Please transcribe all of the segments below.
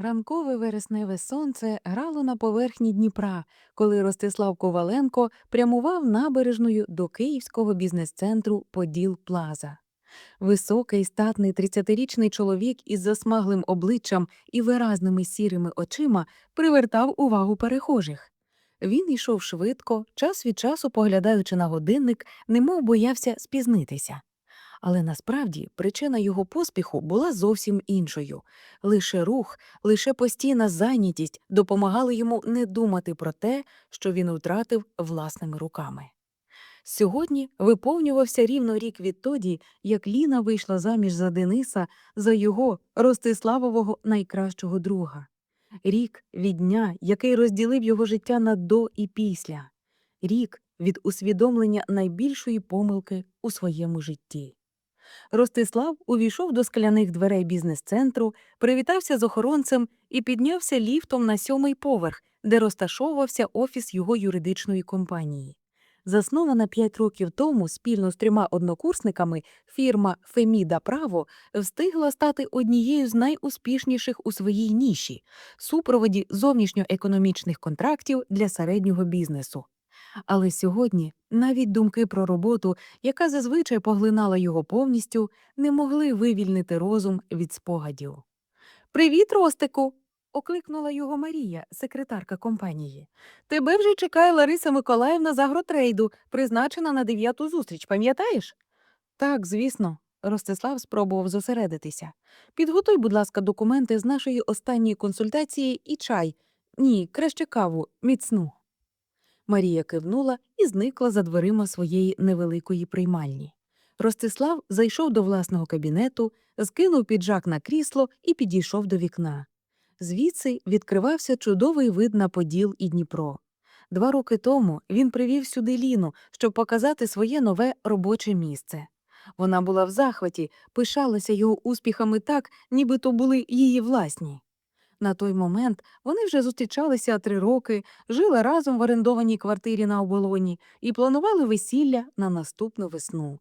Ранкове вересневе сонце грало на поверхні Дніпра, коли Ростислав Коваленко прямував набережною до київського бізнес-центру Поділ Плаза. Високий статний 30-річний чоловік із засмаглим обличчям і виразними сірими очима привертав увагу перехожих. Він йшов швидко, час від часу поглядаючи на годинник, немов боявся спізнитися. Але насправді причина його поспіху була зовсім іншою. Лише рух, лише постійна зайнятість допомагали йому не думати про те, що він втратив власними руками. Сьогодні виповнювався рівно рік відтоді, як Ліна вийшла заміж за Дениса за його Ростиславового найкращого друга. Рік від дня, який розділив його життя на до і після. Рік від усвідомлення найбільшої помилки у своєму житті. Ростислав увійшов до скляних дверей бізнес-центру, привітався з охоронцем і піднявся ліфтом на сьомий поверх, де розташовувався офіс його юридичної компанії. Заснована п'ять років тому спільно з трьома однокурсниками, фірма Феміда Право встигла стати однією з найуспішніших у своїй ніші супроводі зовнішньоекономічних контрактів для середнього бізнесу. Але сьогодні навіть думки про роботу, яка зазвичай поглинала його повністю, не могли вивільнити розум від спогадів. Привіт, Ростику. окликнула його Марія, секретарка компанії. Тебе вже чекає Лариса Миколаївна з агротрейду, призначена на дев'яту зустріч, пам'ятаєш? Так, звісно. Ростислав спробував зосередитися. Підготуй, будь ласка, документи з нашої останньої консультації і чай. Ні, краще каву, міцну. Марія кивнула і зникла за дверима своєї невеликої приймальні. Ростислав зайшов до власного кабінету, скинув піджак на крісло і підійшов до вікна. Звідси відкривався чудовий вид на Поділ і Дніпро. Два роки тому він привів сюди Ліну, щоб показати своє нове робоче місце. Вона була в захваті, пишалася його успіхами так, ніби то були її власні. На той момент вони вже зустрічалися три роки, жили разом в орендованій квартирі на оболоні і планували весілля на наступну весну.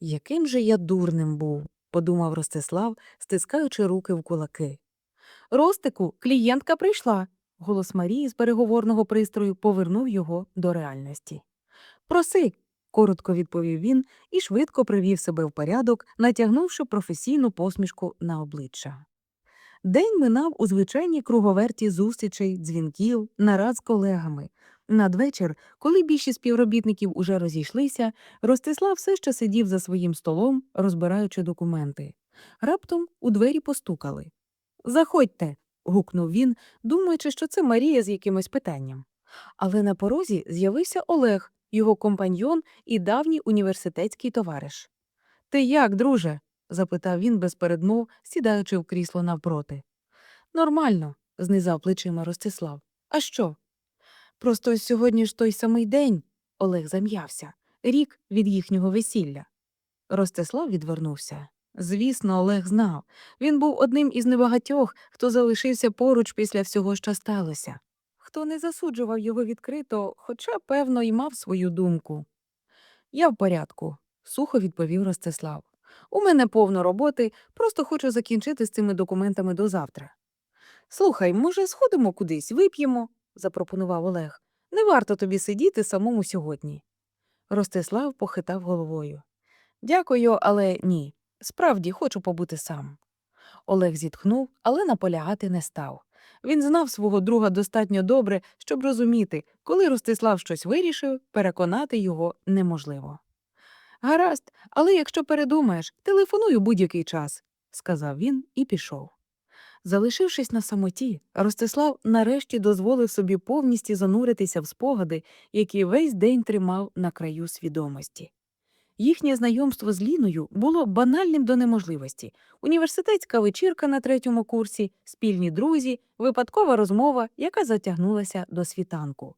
Яким же я дурним був, подумав Ростислав, стискаючи руки в кулаки. Ростику, клієнтка прийшла. Голос Марії з переговорного пристрою повернув його до реальності. Проси, коротко відповів він і швидко привів себе в порядок, натягнувши професійну посмішку на обличчя. День минав у звичайній круговерті зустрічей, дзвінків, нарад з колегами. Надвечір, коли більшість співробітників уже розійшлися, Ростислав все ще сидів за своїм столом, розбираючи документи. Раптом у двері постукали. Заходьте. гукнув він, думаючи, що це Марія з якимось питанням. Але на порозі з'явився Олег, його компаньйон і давній університетський товариш. Ти як, друже? Запитав він без передмов, сідаючи в крісло навпроти. Нормально, знизав плечима Ростислав. А що? Просто ось сьогодні ж той самий день, Олег зам'явся, рік від їхнього весілля. Ростислав відвернувся. Звісно, Олег знав. Він був одним із небагатьох, хто залишився поруч після всього, що сталося, хто не засуджував його відкрито, хоча, певно, й мав свою думку. Я в порядку, сухо відповів Ростислав. У мене повно роботи, просто хочу закінчити з цими документами до завтра. Слухай, може, сходимо кудись, вип'ємо, запропонував Олег. Не варто тобі сидіти самому сьогодні. Ростислав похитав головою. Дякую, але ні. Справді хочу побути сам. Олег зітхнув, але наполягати не став. Він знав свого друга достатньо добре, щоб розуміти, коли Ростислав щось вирішив, переконати його неможливо. Гаразд, але якщо передумаєш, телефонуй у будь-який час, сказав він і пішов. Залишившись на самоті, Ростислав нарешті дозволив собі повністю зануритися в спогади, які весь день тримав на краю свідомості. Їхнє знайомство з Ліною було банальним до неможливості. Університетська вечірка на третьому курсі, спільні друзі, випадкова розмова, яка затягнулася до світанку.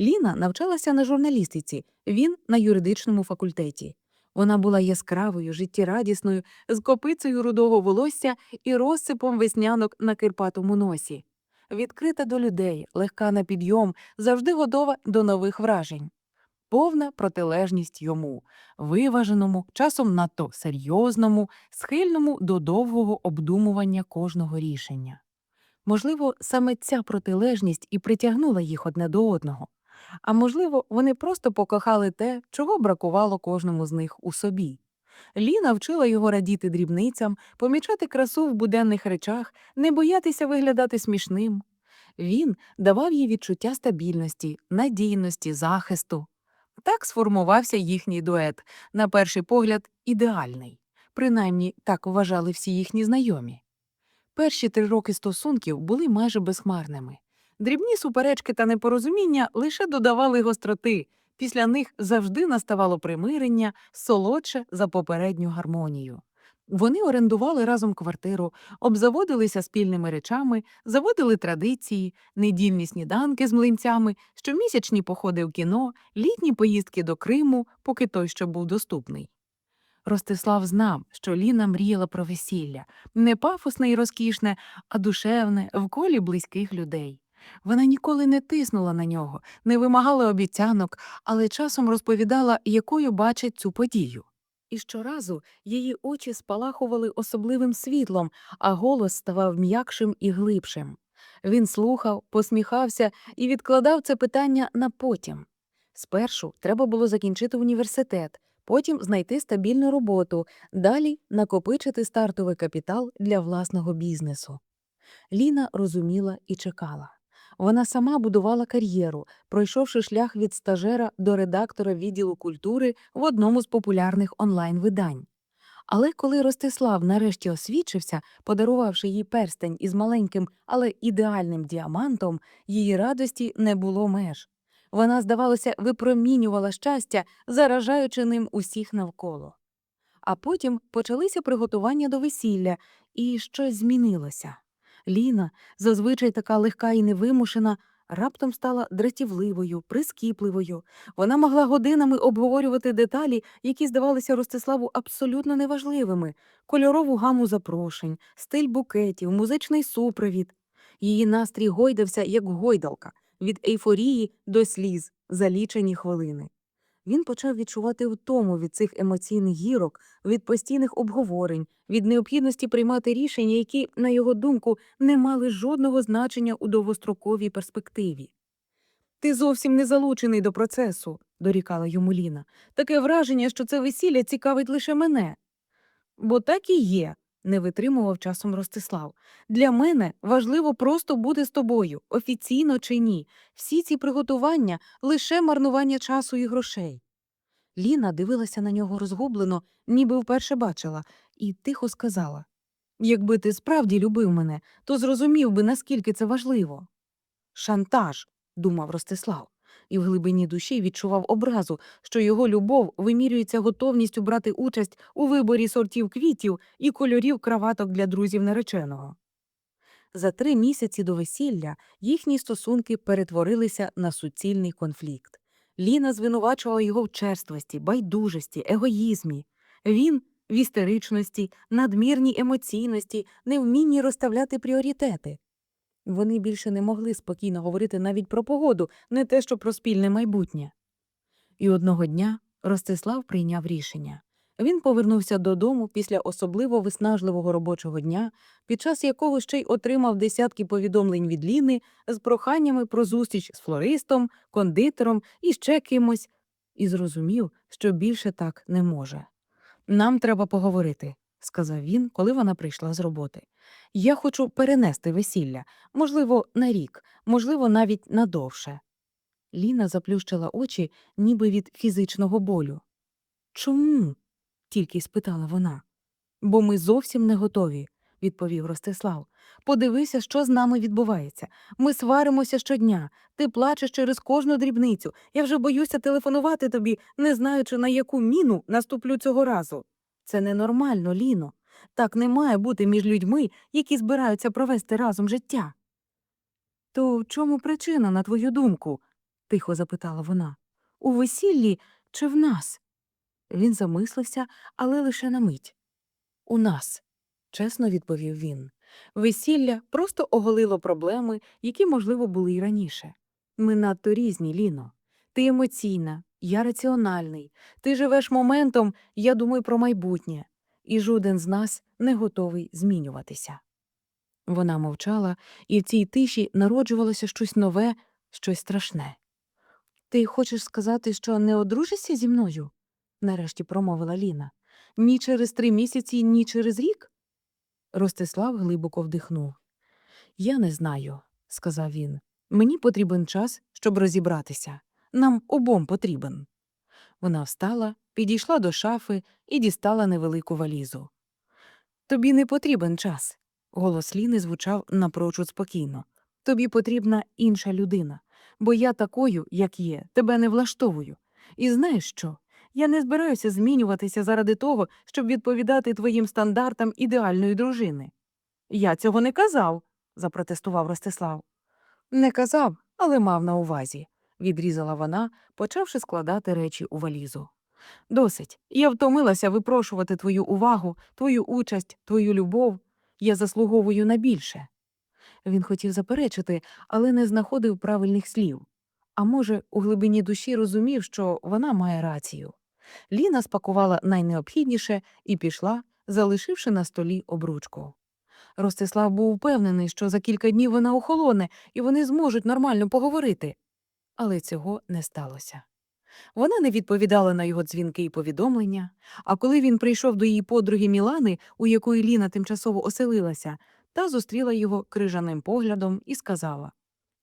Ліна навчалася на журналістиці, він на юридичному факультеті. Вона була яскравою, життєрадісною, з копицею рудого волосся і розсипом веснянок на кирпатому носі. Відкрита до людей, легка на підйом, завжди готова до нових вражень. Повна протилежність йому, виваженому, часом надто серйозному, схильному до довгого обдумування кожного рішення. Можливо, саме ця протилежність і притягнула їх одне до одного. А можливо, вони просто покохали те, чого бракувало кожному з них у собі. Ліна вчила його радіти дрібницям, помічати красу в буденних речах, не боятися виглядати смішним. Він давав їй відчуття стабільності, надійності, захисту. Так сформувався їхній дует, на перший погляд, ідеальний. Принаймні так вважали всі їхні знайомі. Перші три роки стосунків були майже безхмарними. Дрібні суперечки та непорозуміння лише додавали гостроти. Після них завжди наставало примирення, солодше за попередню гармонію. Вони орендували разом квартиру, обзаводилися спільними речами, заводили традиції, недільні сніданки з млинцями, щомісячні походи в кіно, літні поїздки до Криму, поки той що був доступний. Ростислав знав, що Ліна мріяла про весілля, не пафосне і розкішне, а душевне, в колі близьких людей. Вона ніколи не тиснула на нього, не вимагала обіцянок, але часом розповідала, якою бачить цю подію. І щоразу її очі спалахували особливим світлом, а голос ставав м'якшим і глибшим. Він слухав, посміхався і відкладав це питання на потім. Спершу треба було закінчити університет, потім знайти стабільну роботу, далі накопичити стартовий капітал для власного бізнесу. Ліна розуміла і чекала. Вона сама будувала кар'єру, пройшовши шлях від стажера до редактора відділу культури в одному з популярних онлайн-видань. Але коли Ростислав нарешті освічився, подарувавши їй перстень із маленьким, але ідеальним діамантом, її радості не було меж. Вона, здавалося, випромінювала щастя, заражаючи ним усіх навколо. А потім почалися приготування до весілля, і щось змінилося. Ліна, зазвичай така легка і невимушена, раптом стала дратівливою, прискіпливою. Вона могла годинами обговорювати деталі, які здавалися Ростиславу абсолютно неважливими кольорову гаму запрошень, стиль букетів, музичний супровід. Її настрій гойдався, як гойдалка, від ейфорії до сліз за лічені хвилини. Він почав відчувати втому від цих емоційних гірок, від постійних обговорень, від необхідності приймати рішення, які, на його думку, не мали жодного значення у довгостроковій перспективі. Ти зовсім не залучений до процесу, дорікала йому Ліна. Таке враження, що це весілля цікавить лише мене. Бо так і є, не витримував часом Ростислав. Для мене важливо просто бути з тобою, офіційно чи ні. Всі ці приготування лише марнування часу і грошей. Ліна дивилася на нього розгублено, ніби вперше бачила, і тихо сказала Якби ти справді любив мене, то зрозумів би, наскільки це важливо. Шантаж, думав Ростислав, і в глибині душі відчував образу, що його любов вимірюється готовністю брати участь у виборі сортів квітів і кольорів краваток для друзів нареченого. За три місяці до весілля їхні стосунки перетворилися на суцільний конфлікт. Ліна звинувачувала його в черствості, байдужості, егоїзмі. Він в істеричності, надмірній емоційності, невмінні розставляти пріоритети. Вони більше не могли спокійно говорити навіть про погоду, не те що про спільне майбутнє. І одного дня Ростислав прийняв рішення. Він повернувся додому після особливо виснажливого робочого дня, під час якого ще й отримав десятки повідомлень від Ліни з проханнями про зустріч з флористом, кондитером і ще кимось, і зрозумів, що більше так не може. Нам треба поговорити, сказав він, коли вона прийшла з роботи. Я хочу перенести весілля, можливо, на рік, можливо, навіть надовше. Ліна заплющила очі, ніби від фізичного болю. Чому? тільки спитала вона. Бо ми зовсім не готові, відповів Ростислав. Подивися, що з нами відбувається. Ми сваримося щодня. Ти плачеш через кожну дрібницю. Я вже боюся телефонувати тобі, не знаючи, на яку міну наступлю цього разу. Це ненормально, Ліно. Так не має бути між людьми, які збираються провести разом життя. То в чому причина, на твою думку? тихо запитала вона. У весіллі чи в нас? Він замислився, але лише на мить. У нас, чесно відповів він. Весілля просто оголило проблеми, які, можливо, були й раніше. Ми надто різні, Ліно. Ти емоційна, я раціональний. Ти живеш моментом, я думаю про майбутнє, і жоден з нас не готовий змінюватися. Вона мовчала, і в цій тиші народжувалося щось нове, щось страшне. Ти хочеш сказати, що не одружишся зі мною? нарешті промовила Ліна. Ні через три місяці, ні через рік? Ростислав глибоко вдихнув. Я не знаю, сказав він. Мені потрібен час, щоб розібратися. Нам обом потрібен. Вона встала, підійшла до шафи і дістала невелику валізу. Тобі не потрібен час. Голос Ліни звучав напрочуд спокійно. Тобі потрібна інша людина, бо я такою, як є, тебе не влаштовую. І знаєш що? Я не збираюся змінюватися заради того, щоб відповідати твоїм стандартам ідеальної дружини. Я цього не казав, запротестував Ростислав. Не казав, але мав на увазі, відрізала вона, почавши складати речі у валізу. Досить. Я втомилася випрошувати твою увагу, твою участь, твою любов. Я заслуговую на більше. Він хотів заперечити, але не знаходив правильних слів. А може, у глибині душі розумів, що вона має рацію. Ліна спакувала найнеобхідніше і пішла, залишивши на столі обручку. Ростислав був впевнений, що за кілька днів вона охолоне і вони зможуть нормально поговорити. Але цього не сталося. Вона не відповідала на його дзвінки і повідомлення, а коли він прийшов до її подруги Мілани, у якої Ліна тимчасово оселилася, та зустріла його крижаним поглядом і сказала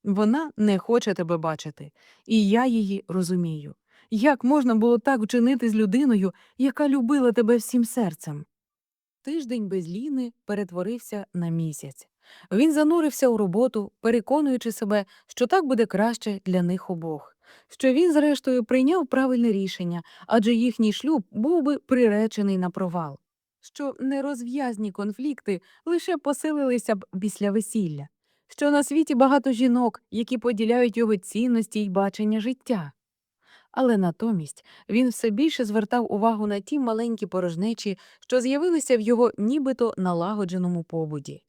Вона не хоче тебе бачити, і я її розумію. Як можна було так вчинити з людиною, яка любила тебе всім серцем? Тиждень без Ліни перетворився на місяць. Він занурився у роботу, переконуючи себе, що так буде краще для них обох, що він, зрештою, прийняв правильне рішення, адже їхній шлюб був би приречений на провал, що нерозв'язні конфлікти лише посилилися б після весілля, що на світі багато жінок, які поділяють його цінності й бачення життя. Але натомість він все більше звертав увагу на ті маленькі порожнечі, що з'явилися в його нібито налагодженому побуді.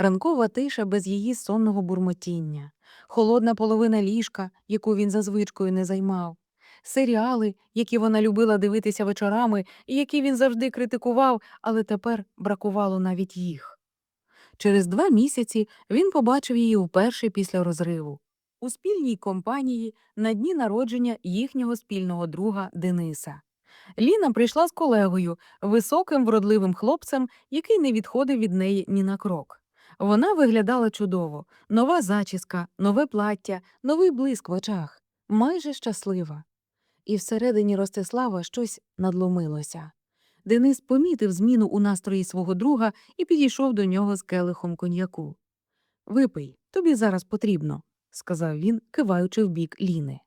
Ранкова тиша без її сонного бурмотіння, холодна половина ліжка, яку він за звичкою не займав, серіали, які вона любила дивитися вечорами і які він завжди критикував, але тепер бракувало навіть їх. Через два місяці він побачив її вперше після розриву у спільній компанії на дні народження їхнього спільного друга Дениса. Ліна прийшла з колегою, високим вродливим хлопцем, який не відходив від неї ні на крок. Вона виглядала чудово нова зачіска, нове плаття, новий блиск в очах, майже щаслива. І всередині Ростислава щось надломилося. Денис помітив зміну у настрої свого друга і підійшов до нього з келихом коньяку. Випий, тобі зараз потрібно, сказав він, киваючи в бік Ліни.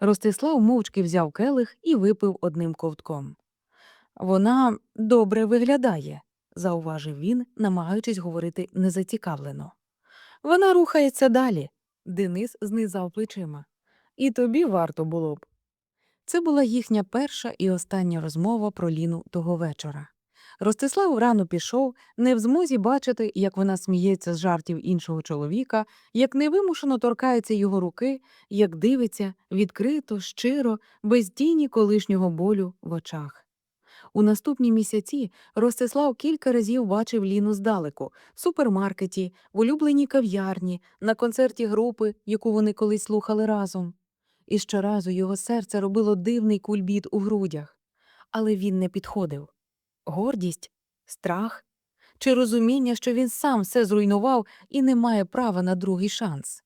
Ростислав мовчки взяв келих і випив одним ковтком. Вона добре виглядає, зауважив він, намагаючись говорити незацікавлено. Вона рухається далі. Денис знизав плечима. І тобі варто було б. Це була їхня перша і остання розмова про Ліну того вечора. Ростислав рано пішов, не в змозі бачити, як вона сміється з жартів іншого чоловіка, як невимушено торкається його руки, як дивиться відкрито, щиро, без тіні колишнього болю в очах. У наступні місяці Ростислав кілька разів бачив Ліну здалеку в супермаркеті, в улюбленій кав'ярні, на концерті групи, яку вони колись слухали разом. І щоразу його серце робило дивний кульбіт у грудях. Але він не підходив. Гордість, страх чи розуміння, що він сам все зруйнував і не має права на другий шанс.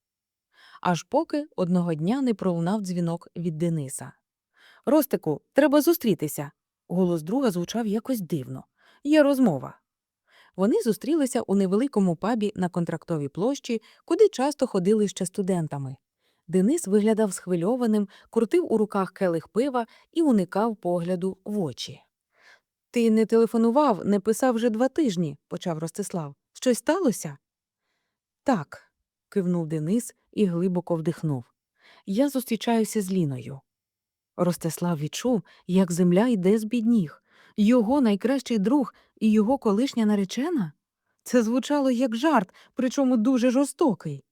Аж поки одного дня не пролунав дзвінок від Дениса. Ростику, треба зустрітися. Голос друга звучав якось дивно. Є розмова. Вони зустрілися у невеликому пабі на контрактовій площі, куди часто ходили ще студентами. Денис виглядав схвильованим, крутив у руках келих пива і уникав погляду в очі. Ти не телефонував, не писав вже два тижні, почав Ростислав. Щось сталося? Так, кивнув Денис і глибоко вдихнув. Я зустрічаюся з Ліною. Ростислав відчув, як земля йде з під ніг. Його найкращий друг і його колишня наречена? Це звучало як жарт, причому дуже жорстокий.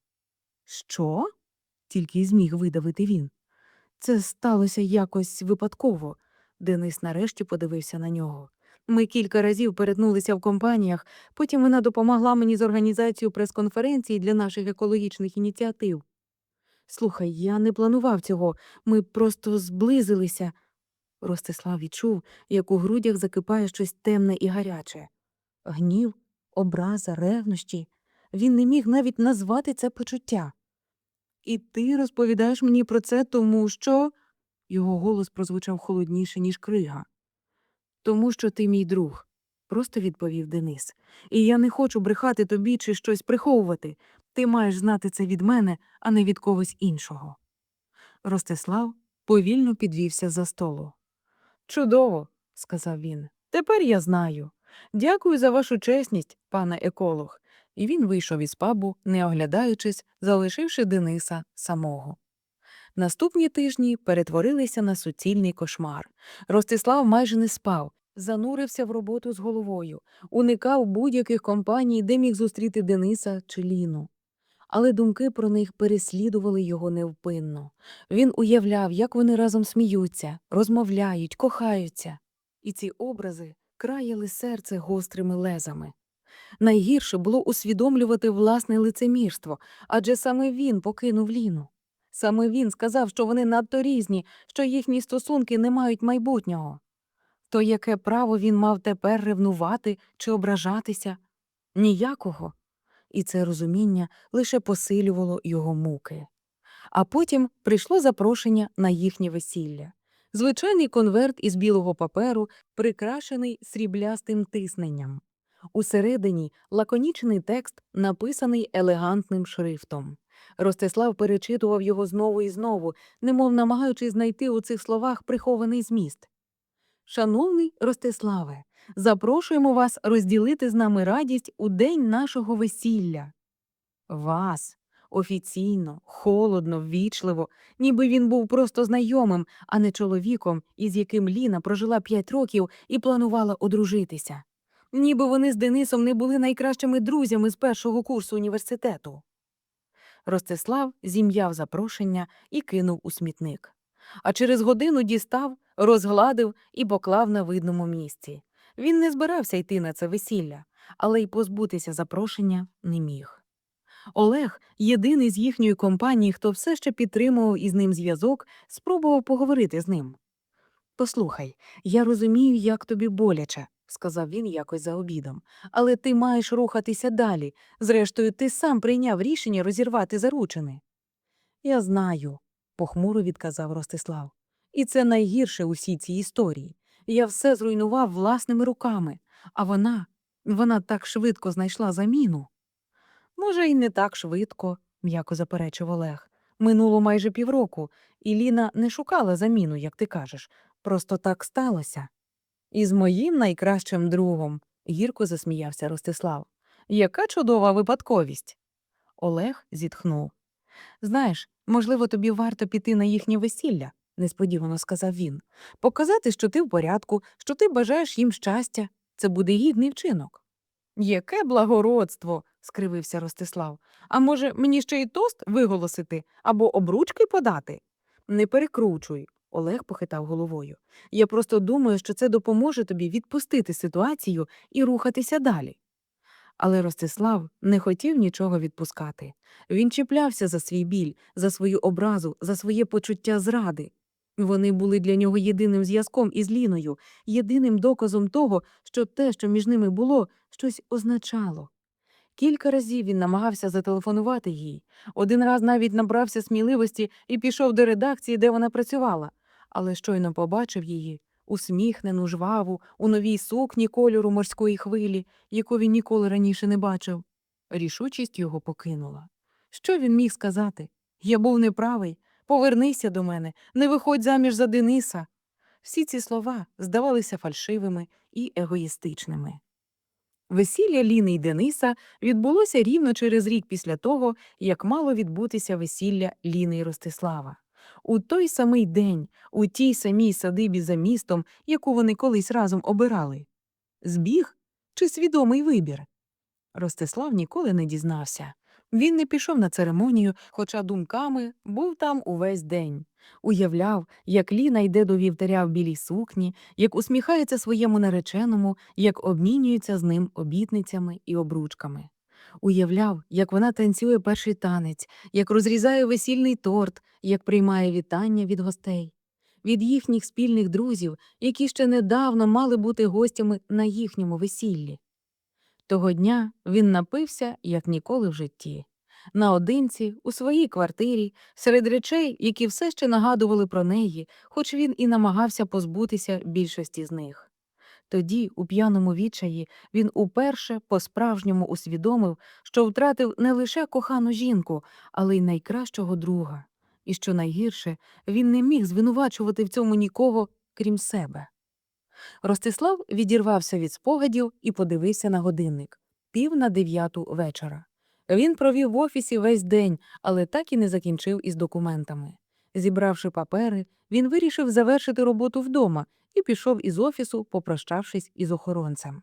Що? тільки й зміг видавити він. Це сталося якось випадково. Денис нарешті подивився на нього. Ми кілька разів перетнулися в компаніях, потім вона допомогла мені з організацією прес-конференції для наших екологічних ініціатив. Слухай, я не планував цього, ми просто зблизилися. Ростислав відчув, як у грудях закипає щось темне і гаряче. Гнів, образа, ревнощі. Він не міг навіть назвати це почуття. І ти розповідаєш мені про це, тому що. Його голос прозвучав холодніше, ніж крига. Тому що ти мій друг, просто відповів Денис. І я не хочу брехати тобі чи щось приховувати. Ти маєш знати це від мене, а не від когось іншого. Ростислав повільно підвівся за столу. Чудово, сказав він. Тепер я знаю. Дякую за вашу чесність, пане еколог. І він вийшов із пабу, не оглядаючись, залишивши Дениса самого. Наступні тижні перетворилися на суцільний кошмар. Ростислав майже не спав, занурився в роботу з головою, уникав будь-яких компаній, де міг зустріти Дениса чи Ліну. Але думки про них переслідували його невпинно. Він уявляв, як вони разом сміються, розмовляють, кохаються. І ці образи краяли серце гострими лезами. Найгірше було усвідомлювати власне лицемірство, адже саме він покинув Ліну. Саме він сказав, що вони надто різні, що їхні стосунки не мають майбутнього. То яке право він мав тепер ревнувати чи ображатися? Ніякого. І це розуміння лише посилювало його муки. А потім прийшло запрошення на їхнє весілля. Звичайний конверт із білого паперу, прикрашений сріблястим тисненням. Усередині лаконічний текст, написаний елегантним шрифтом. Ростислав перечитував його знову і знову, немов намагаючись знайти у цих словах прихований зміст. Шановний Ростиславе, запрошуємо вас розділити з нами радість у день нашого весілля. Вас офіційно, холодно, ввічливо, ніби він був просто знайомим, а не чоловіком, із яким Ліна прожила п'ять років і планувала одружитися. Ніби вони з Денисом не були найкращими друзями з першого курсу університету. Ростислав зім'яв запрошення і кинув у смітник. А через годину дістав, розгладив і поклав на видному місці. Він не збирався йти на це весілля, але й позбутися запрошення не міг. Олег, єдиний з їхньої компанії, хто все ще підтримував із ним зв'язок, спробував поговорити з ним. Послухай, я розумію, як тобі боляче, сказав він якось за обідом, але ти маєш рухатися далі. Зрештою, ти сам прийняв рішення розірвати заручини. Я знаю, похмуро відказав Ростислав. І це найгірше у всій цій історії. Я все зруйнував власними руками, а вона, вона так швидко знайшла заміну. Може, і не так швидко, м'яко заперечив Олег. Минуло майже півроку, і Ліна не шукала заміну, як ти кажеш. Просто так сталося. І з моїм найкращим другом, гірко засміявся Ростислав. Яка чудова випадковість. Олег зітхнув. Знаєш, можливо, тобі варто піти на їхнє весілля, несподівано сказав він. Показати, що ти в порядку, що ти бажаєш їм щастя. Це буде гідний вчинок. Яке благородство, скривився Ростислав. А може, мені ще й тост виголосити або обручки подати? Не перекручуй, Олег похитав головою. Я просто думаю, що це допоможе тобі відпустити ситуацію і рухатися далі. Але Ростислав не хотів нічого відпускати. Він чіплявся за свій біль, за свою образу, за своє почуття зради. Вони були для нього єдиним зв'язком із Ліною, єдиним доказом того, що те, що між ними було, щось означало. Кілька разів він намагався зателефонувати їй. Один раз навіть набрався сміливості і пішов до редакції, де вона працювала, але щойно побачив її усміхнену, жваву, у новій сукні кольору морської хвилі, яку він ніколи раніше не бачив. Рішучість його покинула. Що він міг сказати? Я був неправий. Повернися до мене, не виходь заміж за Дениса. Всі ці слова здавалися фальшивими і егоїстичними. Весілля Ліни й Дениса відбулося рівно через рік після того, як мало відбутися весілля Ліни й Ростислава. У той самий день, у тій самій садибі за містом, яку вони колись разом обирали. Збіг чи свідомий вибір? Ростислав ніколи не дізнався. Він не пішов на церемонію, хоча думками був там увесь день. Уявляв, як Ліна йде до вівтаря в білій сукні, як усміхається своєму нареченому, як обмінюється з ним обітницями і обручками. Уявляв, як вона танцює перший танець, як розрізає весільний торт, як приймає вітання від гостей, від їхніх спільних друзів, які ще недавно мали бути гостями на їхньому весіллі. Того дня він напився, як ніколи в житті. Наодинці, у своїй квартирі, серед речей, які все ще нагадували про неї, хоч він і намагався позбутися більшості з них. Тоді, у п'яному відчаї, він уперше по-справжньому усвідомив, що втратив не лише кохану жінку, але й найкращого друга. І що найгірше, він не міг звинувачувати в цьому нікого, крім себе. Ростислав відірвався від спогадів і подивився на годинник пів на дев'яту вечора. Він провів в офісі весь день, але так і не закінчив із документами. Зібравши папери, він вирішив завершити роботу вдома і пішов із офісу, попрощавшись із охоронцем.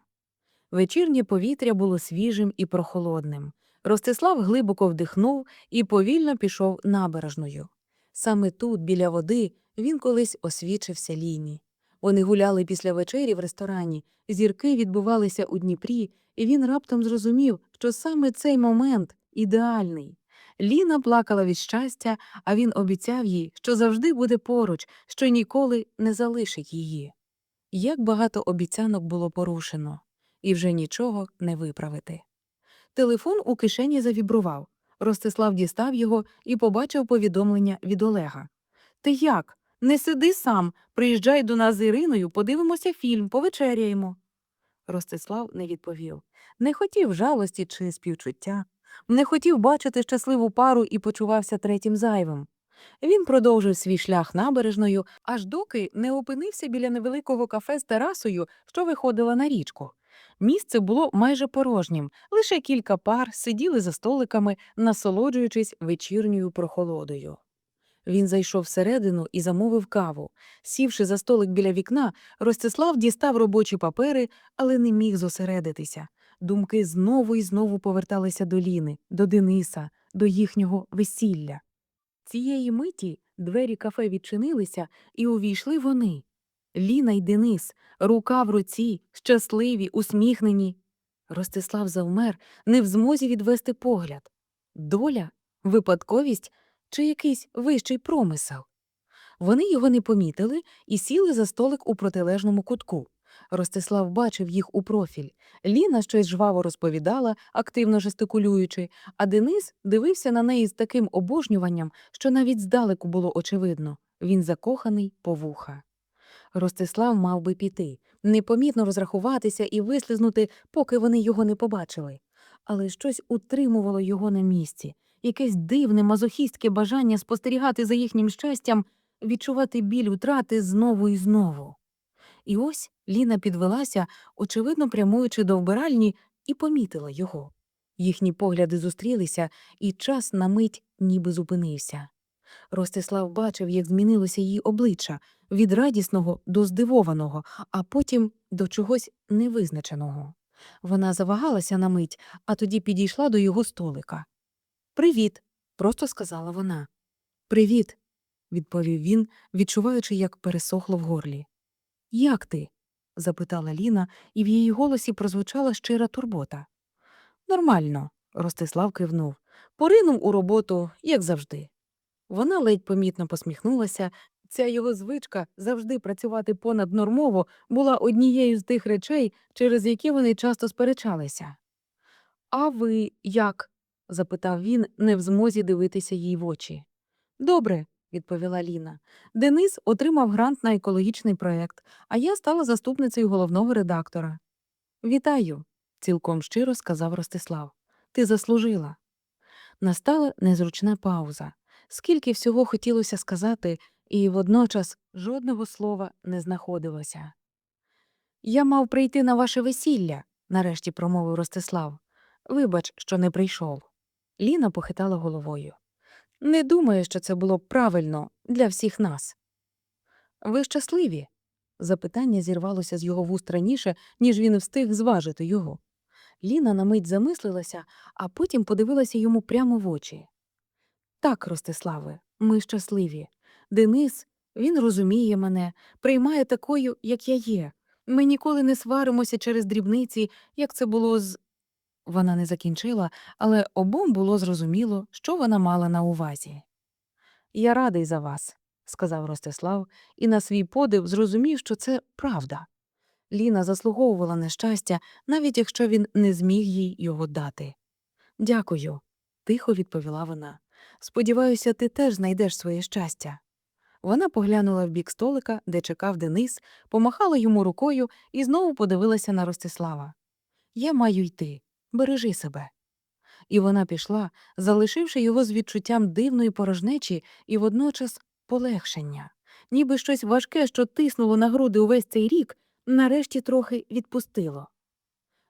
Вечірнє повітря було свіжим і прохолодним. Ростислав глибоко вдихнув і повільно пішов набережною. Саме тут, біля води, він колись освічився ліні. Вони гуляли після вечері в ресторані, зірки відбувалися у Дніпрі, і він раптом зрозумів, що саме цей момент ідеальний. Ліна плакала від щастя, а він обіцяв їй, що завжди буде поруч, що ніколи не залишить її. Як багато обіцянок було порушено, і вже нічого не виправити. Телефон у кишені завібрував. Ростислав дістав його і побачив повідомлення від Олега. Ти як? Не сиди сам, приїжджай до нас з Іриною, подивимося фільм, повечеряємо. Ростислав не відповів. Не хотів жалості чи співчуття, не хотів бачити щасливу пару і почувався третім зайвим. Він продовжив свій шлях набережною, аж доки не опинився біля невеликого кафе з терасою, що виходила на річку. Місце було майже порожнім, лише кілька пар сиділи за столиками, насолоджуючись вечірньою прохолодою. Він зайшов всередину і замовив каву. Сівши за столик біля вікна, Ростислав дістав робочі папери, але не міг зосередитися. Думки знову і знову поверталися до Ліни, до Дениса, до їхнього весілля. Цієї миті двері кафе відчинилися, і увійшли вони. Ліна й Денис, рука в руці, щасливі, усміхнені. Ростислав завмер, не в змозі відвести погляд. Доля, випадковість чи якийсь вищий промисел. Вони його не помітили і сіли за столик у протилежному кутку. Ростислав бачив їх у профіль. Ліна щось жваво розповідала, активно жестикулюючи, а Денис дивився на неї з таким обожнюванням, що навіть здалеку було очевидно він закоханий по вуха. Ростислав мав би піти, непомітно розрахуватися і вислизнути, поки вони його не побачили. Але щось утримувало його на місці, якесь дивне мазохістське бажання спостерігати за їхнім щастям, відчувати біль утрати знову і знову. І ось Ліна підвелася, очевидно прямуючи до вбиральні, і помітила його. Їхні погляди зустрілися, і час на мить ніби зупинився. Ростислав бачив, як змінилося її обличчя від радісного до здивованого, а потім до чогось невизначеного. Вона завагалася на мить, а тоді підійшла до його столика. Привіт, просто сказала вона. Привіт, відповів він, відчуваючи, як пересохло в горлі. Як ти? запитала Ліна, і в її голосі прозвучала щира турбота. Нормально, Ростислав кивнув. Поринув у роботу, як завжди. Вона ледь помітно посміхнулася. Ця його звичка завжди працювати понаднормово була однією з тих речей, через які вони часто сперечалися. А ви як? Запитав він, не в змозі дивитися їй в очі. Добре, відповіла Ліна. Денис отримав грант на екологічний проєкт, а я стала заступницею головного редактора. Вітаю, цілком щиро сказав Ростислав. Ти заслужила. Настала незручна пауза. Скільки всього хотілося сказати, і водночас жодного слова не знаходилося. Я мав прийти на ваше весілля, нарешті промовив Ростислав. Вибач, що не прийшов. Ліна похитала головою. Не думаю, що це було б правильно для всіх нас. Ви щасливі? Запитання зірвалося з його вуст раніше, ніж він встиг зважити його. Ліна на мить замислилася, а потім подивилася йому прямо в очі. Так, Ростиславе, ми щасливі. Денис, він розуміє мене, приймає такою, як я є. Ми ніколи не сваримося через дрібниці, як це було з. Вона не закінчила, але обом було зрозуміло, що вона мала на увазі. Я радий за вас, сказав Ростислав, і на свій подив зрозумів, що це правда. Ліна заслуговувала на щастя, навіть якщо він не зміг їй його дати. Дякую, тихо відповіла вона. Сподіваюся, ти теж знайдеш своє щастя. Вона поглянула в бік столика, де чекав Денис, помахала йому рукою і знову подивилася на Ростислава. Я маю йти, бережи себе. І вона пішла, залишивши його з відчуттям дивної порожнечі і водночас полегшення, ніби щось важке, що тиснуло на груди увесь цей рік, нарешті трохи відпустило.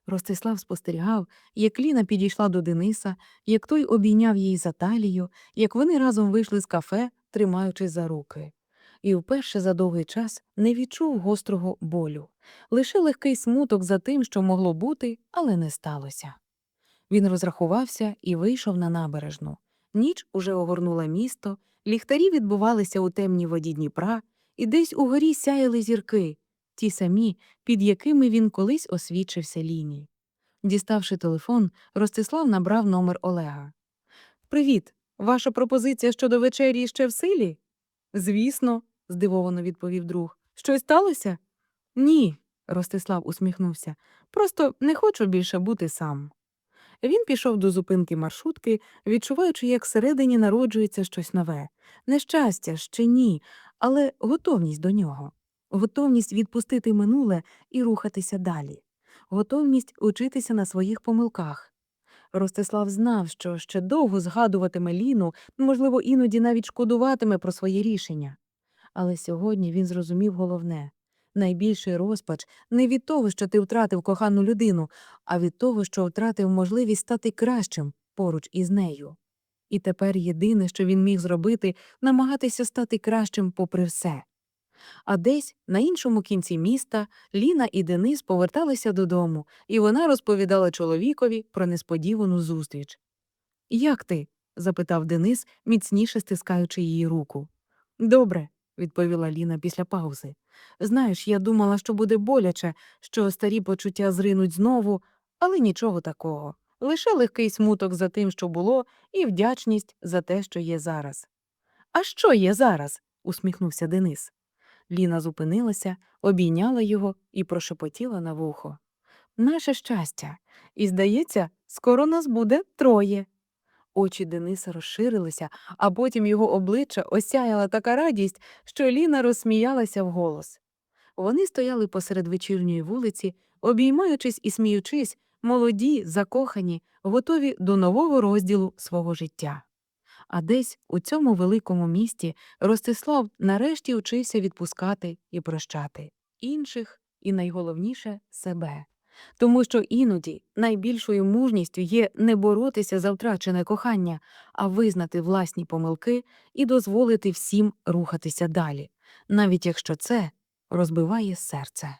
Ростислав спостерігав, як Ліна підійшла до Дениса, як той обійняв її за талію, як вони разом вийшли з кафе, тримаючись за руки. І вперше за довгий час не відчув гострого болю, лише легкий смуток за тим, що могло бути, але не сталося. Він розрахувався і вийшов на набережну. Ніч уже огорнула місто, ліхтарі відбувалися у темній воді Дніпра, і десь угорі сяяли зірки, ті самі, під якими він колись освічився лінії. Діставши телефон, Ростислав набрав номер Олега. Привіт. Ваша пропозиція щодо вечері ще в силі? Звісно, здивовано відповів друг. Щось сталося? Ні, Ростислав усміхнувся. Просто не хочу більше бути сам. Він пішов до зупинки маршрутки, відчуваючи, як всередині народжується щось нове. Нещастя, ще ні, але готовність до нього, готовність відпустити минуле і рухатися далі, готовність учитися на своїх помилках. Ростислав знав, що ще довго згадуватиме Ліну, можливо, іноді навіть шкодуватиме про своє рішення. Але сьогодні він зрозумів головне найбільший розпач не від того, що ти втратив кохану людину, а від того, що втратив можливість стати кращим поруч із нею. І тепер єдине, що він міг зробити, намагатися стати кращим попри все. А десь, на іншому кінці міста, Ліна і Денис поверталися додому, і вона розповідала чоловікові про несподівану зустріч. Як ти? запитав Денис, міцніше стискаючи її руку. Добре, відповіла Ліна після паузи. Знаєш, я думала, що буде боляче, що старі почуття зринуть знову, але нічого такого. Лише легкий смуток за тим, що було, і вдячність за те, що є зараз. А що є зараз? усміхнувся Денис. Ліна зупинилася, обійняла його і прошепотіла на вухо. Наше щастя. І, здається, скоро нас буде троє. Очі Дениса розширилися, а потім його обличчя осяяла така радість, що Ліна розсміялася вголос. Вони стояли посеред вечірньої вулиці, обіймаючись і сміючись, молоді, закохані, готові до нового розділу свого життя. А десь у цьому великому місті Ростислав нарешті вчився відпускати і прощати інших і найголовніше себе. Тому що іноді найбільшою мужністю є не боротися за втрачене кохання, а визнати власні помилки і дозволити всім рухатися далі, навіть якщо це розбиває серце.